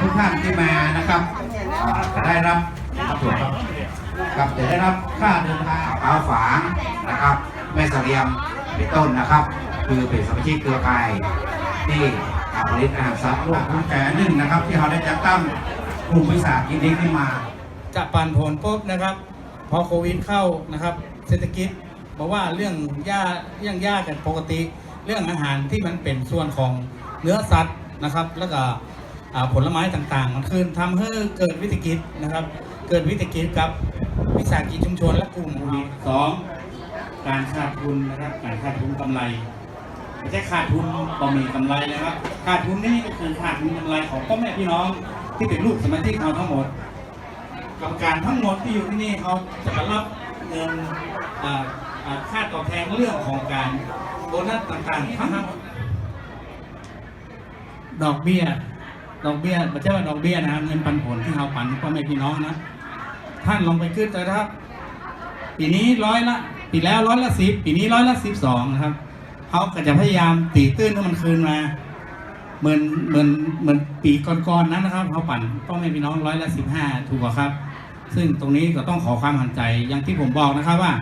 ทุกท่านที่มานะครับจะได้รับขอบคุณครับครับจะได้รับค่าเดินทางปาฝางนะครับแม่เสียมเป็นต้นนะครับ คือเป็นสมาชิกเครือข่ายที่อาผลิตอาหารสัตว์ร่วมคุณแก่หนึ่งนะครับ ที่เราได้จัดตั้งกลุ่มวิสาหกิจนี้ขึ้นมาจะปั่นผลปุ๊บนะครับ พอโควิดเข้านะครับ เศรษฐกิจบอกว่าเรื่องยาเรื่องยากันปกติ เรื่องอาหารที่มันเป็นส่วนของเนื้อสัตว์นะครับ แล้วก็ ผลไม้ต่างๆ มันคือทำให้เกิดวิกฤตนะครับ เกิดวิกฤตกับวิสาหกิจชุมชนและกลุ่มสองการขาดทุนนะครับการขาดทุนกำไรไม่ใช่ขาดทุนบ่มีกำไรนะครับ ขาดทุนนี่ก็คือขาดทุนกำไรของพ่อแม่พี่น้องที่เป็นลูกสมาชิกเราทั้งหมดกรรมการทั้งหมดที่อยู่ที่นี่เขาจะรับเงินค่าตอบแทนเรื่องของการโบนัสต่างๆทั้งดอกเบี้ย ดอกเบี้ยไม่ใช่ว่าดอกเบี้ยนะครับเงินปันผลที่เราปันพ่อแม่พี่น้องนะท่านลองไปขึ้นเลยครับ ปีนี้ร้อยละ ปีแล้วร้อยละสิบปีนี้ร้อยละสิบสองนะครับเขาก็จะพยายามตีตื้นให้มันคืนมาเหมือนเหมือนเหมือนปีก่อนๆนั้นนะครับเขาปั่นต้องไม่พี่น้องร้อยละสิบห้าถูกกว่าครับ ซึ่งตรงนี้ก็ต้องขอความหันใจอย่างที่ผมบอกนะครับว่า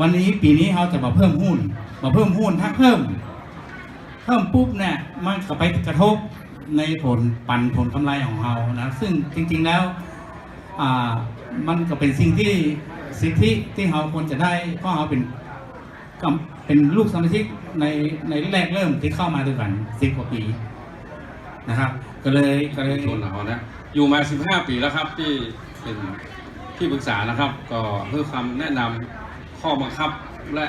วันนี้ปีนี้เขาจะมาเพิ่มหุ้นมาเพิ่มหุ้นถ้าเพิ่ม เพิ่มปุ๊บเนี่ยมันก็ไปกระทบ ในผลปันผลกำไรของเรานะซึ่งจริงๆแล้วมันก็เป็นสิ่งที่สิทธิที่เราควรจะได้เพราะเราเป็นเป็นลูกสมาชิกในในแรกเริ่มที่เข้ามาด้วยกันสิบกว่าปีนะครับ ก็เลยก็เลยชนเรานะอยู่มา15ปีแล้วครับที่เป็นที่ปรึกษานะครับ ก็เพื่อคำแนะนำข้อบังคับและ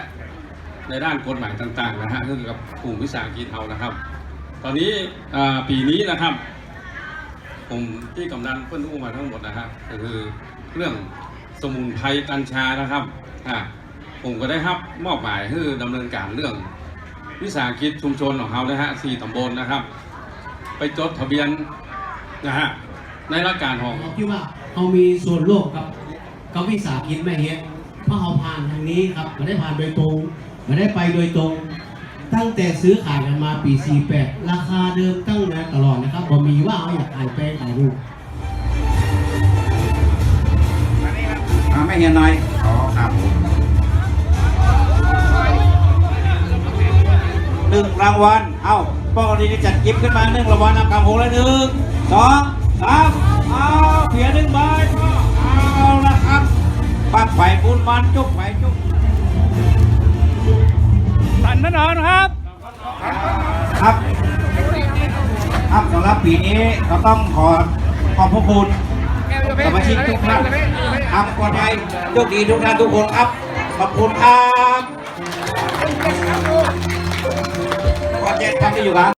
ในด้านกฎหมายต่างๆนะฮะเกี่ยวกับกลุ่มวิสาหกิจเทานะครับ ตอนนี้ปีนี้นะครับผมที่กำนันเพื่อนอู้มาทั้งหมดนะฮะก็คือเรื่องสมุนไพรกัญชานะครับผมก็ได้รับมอบหมายให้ดำเนินการเรื่อง วิสาหกิจชุมชนของเขานะฮะสี่ตำบลนะครับ ไปจดทะเบียนนะฮะในรายการของเราคิดว่าเรามีส่วนร่วมกับกับวิสาหกิจแม่เฮ็ดเพราะเราผ่านทางนี้ครับไม่ได้ผ่านโดยตรงไม่ได้ไปโดยตรง ตั้งแต่ซื้อขายกันมาปี 48 ราคาเดิมตั้งนะตลอดนะครับบ่มีว่าเราอยากขายแปลงขายรูปมาไม่เห็นหน่อยอ๋อครับหนึ่งรางวัล เอ้าป้องดีนี่จัดกิฟต์ขึ้นมาหนึ่งรางวัลนำกำโหเลยหนึ่งสองสามเอาเพียหนึ่งใบเอาละครับปักไฝ่บุญมันจุกไฝ่ นอนครับครับครับสำหรับปีนี้ก็ต้องขอขอบพระคุณสมาชิกทุกท่านทำคนไทยโชคดีทุกท่านทุกคนครับขอบคุณครับขอเจ็ดท่านที่อยู่ครับ